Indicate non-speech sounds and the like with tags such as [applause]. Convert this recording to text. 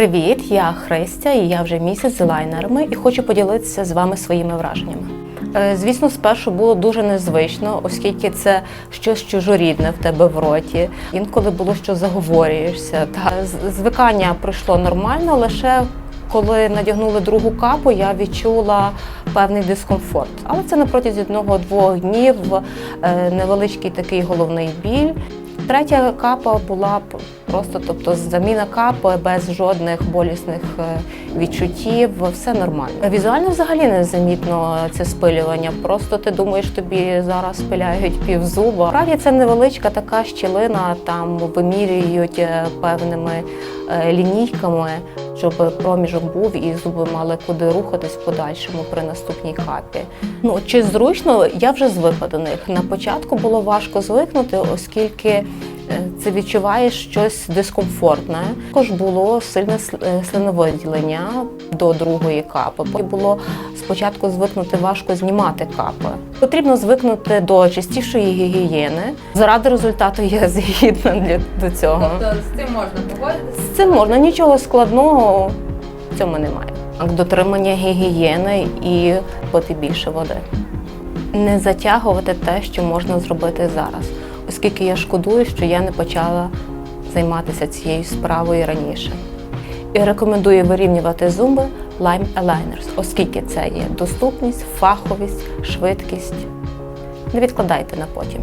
Привіт, я Христя, і я вже місяць з лайнерами і хочу поділитися з вами своїми враженнями. Е, Звісно, спершу було дуже незвично, оскільки це щось чужорідне в тебе в роті. Інколи було що заговорюєшся. Та звикання пройшло нормально, лише коли надягнули другу капу, я відчула певний дискомфорт. Але це на протязі одного-двох днів, е, невеличкий такий головний біль. Третя капа була просто, тобто заміна капи без жодних болісних е, відчуттів, все нормально. Візуально взагалі не замітно це спилювання. Просто ти думаєш, тобі зараз спиляють півзуба. Справді це невеличка така щілина, там вимірюють е, певними е, лінійками, щоб проміжок був і зуби мали куди рухатись в подальшому при наступній капі. Ну чи зручно, я вже звикла до них. На початку було важко звикнути, оскільки це відчуваєш щось дискомфортне. Також було сильне е, слиновиділення до другої капи. Було спочатку звикнути важко знімати капи. Потрібно звикнути до частішої гігієни. Заради результату я [laughs] згідна для до цього. Тобто з цим можна погодитися? З цим можна нічого складного в цьому немає. Дотримання гігієни і пити більше води. Не затягувати те, що можна зробити зараз, оскільки я шкодую, що я не почала займатися цією справою раніше. І рекомендую вирівнювати зуби Lime Aligners, оскільки це є доступність, фаховість, швидкість. Не відкладайте на потім.